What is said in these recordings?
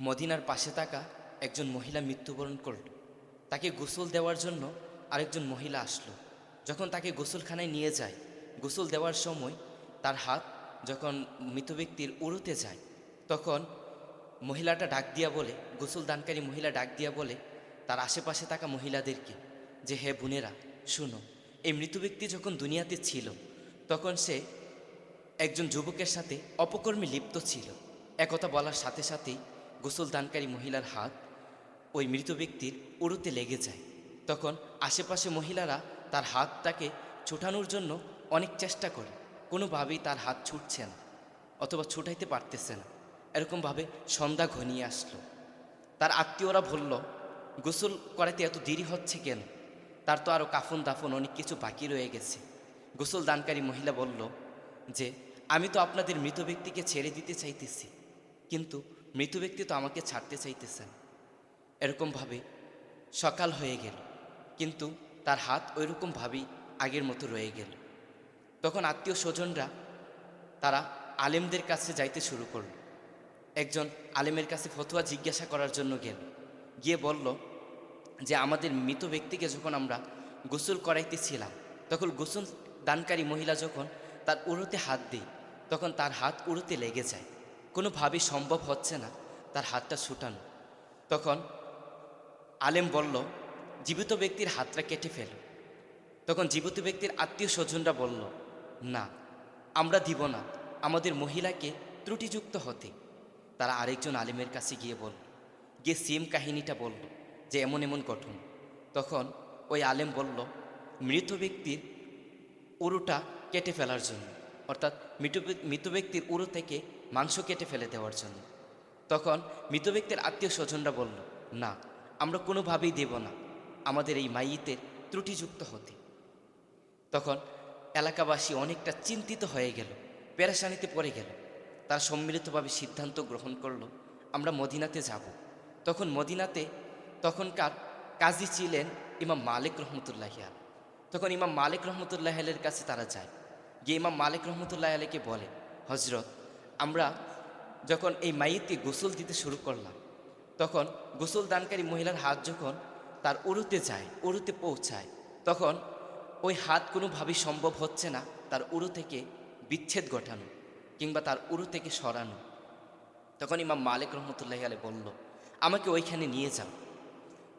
মদিনার পাশে থাকা একজন মহিলা মৃত্যুবরণ করল। তাকে গোসল দেওয়ার জন্য আরেকজন মহিলা আসলো। যখন তাকে গোসলখানায় নিয়ে যায়, গোসল দেওয়ার সময় তার হাত যখন মৃত ব্যক্তির উড়োতে যায়, তখন মহিলাটা ডাক দিয়া বলে গোসল দানকারী মহিলা ডাক দিয়া বলে, তার আশেপাশে থাকা মহিলাদেরকে, যে হে বোনেরা, শুনো, এই মৃত ব্যক্তি যখন দুনিয়াতে ছিল, তখন সে একজন যুবকের সাথে অপকর্মে লিপ্ত ছিল। একথা বলার সাথে সাথেই গোসল দানকারী মহিলার হাত ওই মৃত ব্যক্তির উড়োতে লেগে যায়। তখন আশেপাশে মহিলারা তার হাতটাকে ছুটানোর জন্য অনেক চেষ্টা করে। কোনোভাবেই তার হাত ছুটছে না অথবা ছুটাইতে পারতেছে না। এরকমভাবে সন্ধ্যা ঘনিয়ে আসলো। তার আত্মীয়রা বলল, গোসল করাতে এত দেরি হচ্ছে কেন? তার তো আরও কাফন দাফন অনেক কিছু বাকি রয়ে গেছে। গোসল দানকারী মহিলা বলল, যে, আমি তো আপনাদের মৃত ব্যক্তিকে ছেড়ে দিতে চাইতেছি। কিন্তু মৃত ব্যক্তি তো আমাকে ছাড়তে চাইতেছেন এরকমভাবে সকাল হয়ে গেল, কিন্তু তার হাত ওইরকমভাবেই আগের মতো রয়ে গেল। তখন আত্মীয় স্বজনরা তারা আলেমদের কাছে যাইতে শুরু করল। একজন আলেমের কাছে ফতোয়া জিজ্ঞাসা করার জন্য গেল। গিয়ে বলল যে, আমাদের মৃত ব্যক্তিকে যখন আমরা গোসল করাইতেছিলাম, তখন গোসল দানকারী মহিলা যখন তার উড়োতে হাত দিই তখন তার হাত উড়োতে লেগে যায়। কোনোভাবেই সম্ভব হচ্ছে না, তার হাতটা ছুটানো। তখন আলেম বলল, জীবিত ব্যক্তির হাতটা কেটে ফেল। তখন জীবিত ব্যক্তির আত্মীয় স্বজনরা বলল, না, আমরা দিব না, আমাদের মহিলাকে ত্রুটিযুক্ত হতে। তারা আরেকজন আলেমের কাছে গিয়ে বলল, গিয়ে সেম কাহিনীটা বলল, যে এমন এমন গঠন। তখন ওই আলেম বলল, মৃত ব্যক্তির উরুটা কেটে ফেলার জন্য। অর্থাৎ মৃত ব্যক্তির উরু থেকে মাংস কেটে ফেলে দেওয়ার জন্য। তখন মৃত ব্যক্তির আত্মীয় স্বজনরা বলল, না, আমরা কোনোভাবেই দেব না। আমাদের এই মাইয়েতের ত্রুটিযুক্ত হতে। তখন এলাকাবাসী অনেকটা চিন্তিত হয়ে গেল, পেরেশানিতে পড়ে গেল। তারা সম্মিলিতভাবে সিদ্ধান্ত গ্রহণ করল, আমরা মদিনাতে যাব। তখন মদিনাতে তখনকার কাজী ছিলেন ইমাম মালিক রহমতুল্লাহ আল তখন ইমাম মালিক রহমতুল্লাহ কাছে তারা যায়। গিয়ে ইমাম মালিক রহমতুল্লাহ আলীকে বলে হজরত আমরা যখন এই মাইতকে গোসল দিতে শুরু করলাম, তখন গোসল দানকারী মহিলার হাত যখন তার উড়ুতে যায় উড়ুতে পৌঁছায়, তখন ওই হাত কোনোভাবেই সম্ভব হচ্ছে না তার উড়ু থেকে বিচ্ছেদ ঘটানো কিংবা তার উড়ু থেকে সরানো। তখন ইমাম মালিক রহমতুল্লাহি আলাই বলল, আমাকে ওইখানে নিয়ে যাও।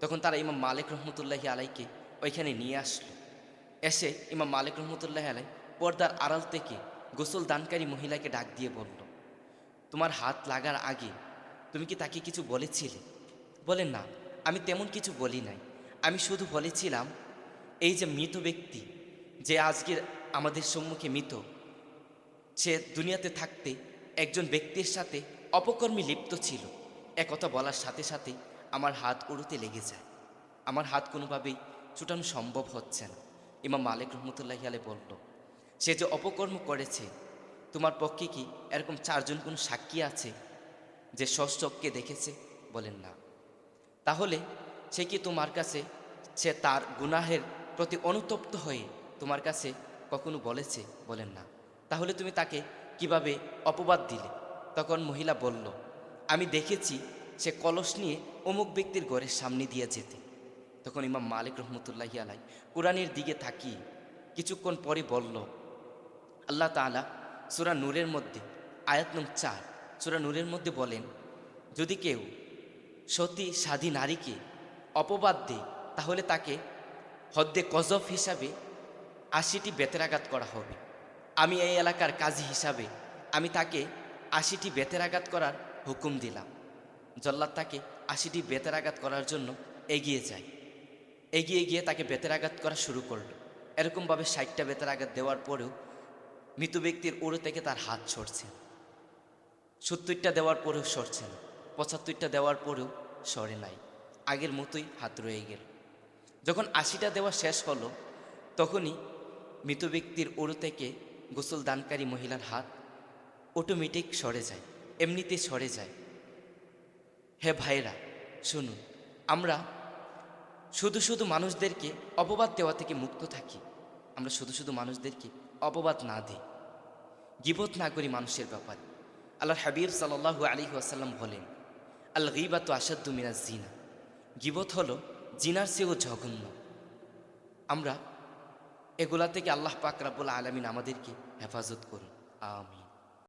তখন তারা ইমাম মালিক রহমতুল্লাহি আলাইকে ওইখানে নিয়ে আসলো। এসে ইমাম মালিক রহমতুল্লাহ আলাই পর্দার আড়াল থেকে গোসল দানকারী মহিলাকে ডাক দিয়ে বলল, তোমার হাত লাগার আগে তুমি কি তাকে কিছু বলেছিলে? বলেন না, আমি তেমন কিছু বলি নাই। আমি শুধু বলেছিলাম, এই যে মৃত ব্যক্তি যে আজকের আমাদের সম্মুখে মৃত, সে দুনিয়াতে থাকতে একজন ব্যক্তির সাথে অপকর্মে লিপ্ত ছিল। একথা বলার সাথে সাথে আমার হাত উড়ুতে লেগে যায়। আমার হাত কোনোভাবেই ছুটানো সম্ভব হচ্ছে না। ইমাম মালিক রহমতুল্লাহ আলে বলল সে যে অপকর্ম করেছে, তোমার পক্ষে কি এরকম চারজন কোনো সাক্ষী আছে যে সচককে দেখেছে? বলেন না। তাহলে সে কি তোমার কাছে, সে তার গুনাহের প্রতি অনুতপ্ত হয়ে তোমার কাছে কখনো বলেছে? বলেন না। তাহলে তুমি তাকে কীভাবে অপবাদ দিলে? তখন মহিলা বলল, আমি দেখেছি সে কলস নিয়ে অমুক ব্যক্তির ঘরের সামনে দিয়ে যেতে। তখন ইমাম মালিক রহমতুল্লাহ আলাই কোরআনের দিকে থাকি কিছুক্ষণ পরে বলল আল্লাহ তাআলা সুরা নূরের মধ্যে, আয়াত নং চার, সুরা নূরের মধ্যে বলেন, যদি কেউ সতী সাধী নারীকে অপবাদ দেয়, তাহলে তাকে হদ্দে কজফ হিসাবে আশিটি বেতেরাঘাত করা হবে। আমি এই এলাকার কাজী হিসাবে আমি তাকে আশিটি বেতেরাঘাত করার হুকুম দিলাম। জল্লাদ তাকে আশিটি বেতেরাঘাত করার জন্য এগিয়ে যায়। এগিয়ে গিয়ে তাকে বেতেরাঘাত করা শুরু করল। এরকমভাবে ষাটটা বেতেরাঘাত দেওয়ার পরেও মৃত ব্যক্তির উড়ো থেকে তার হাত সরছে। সত্তরটা দেওয়ার পরেও সরছে না। পঁচাত্তরটা দেওয়ার পরেও সরে নাই। আগের মতোই হাত রয়ে গেল। যখন আশিটা দেওয়া শেষ হলো, তখনই মৃত ব্যক্তির উড়ো থেকে গোসল দানকারী মহিলার হাত অটোমেটিক সরে যায় এমনিতেই সরে যায়। হে ভাইরা শুনুন, আমরা শুধু শুধু মানুষদেরকে অপবাদ দেওয়া থেকে মুক্ত থাকি। আমরা শুধু শুধু মানুষদেরকে অপবাদ না দিই। গিবত না করি মানুষের ব্যাপারে। আল্লাহর হাবিব সাল্লাহু আলী আসাল্লাম বলেন, আল গিবা তো আসাদ্দু মিনাজ জিনা। গিবত হলো জিনার চেয়েও জঘন্য। আমরা এগুলা থেকে আল্লাহ পাক রাব্বুল আলমিন আমাদেরকে হেফাজত করুন। আমিন।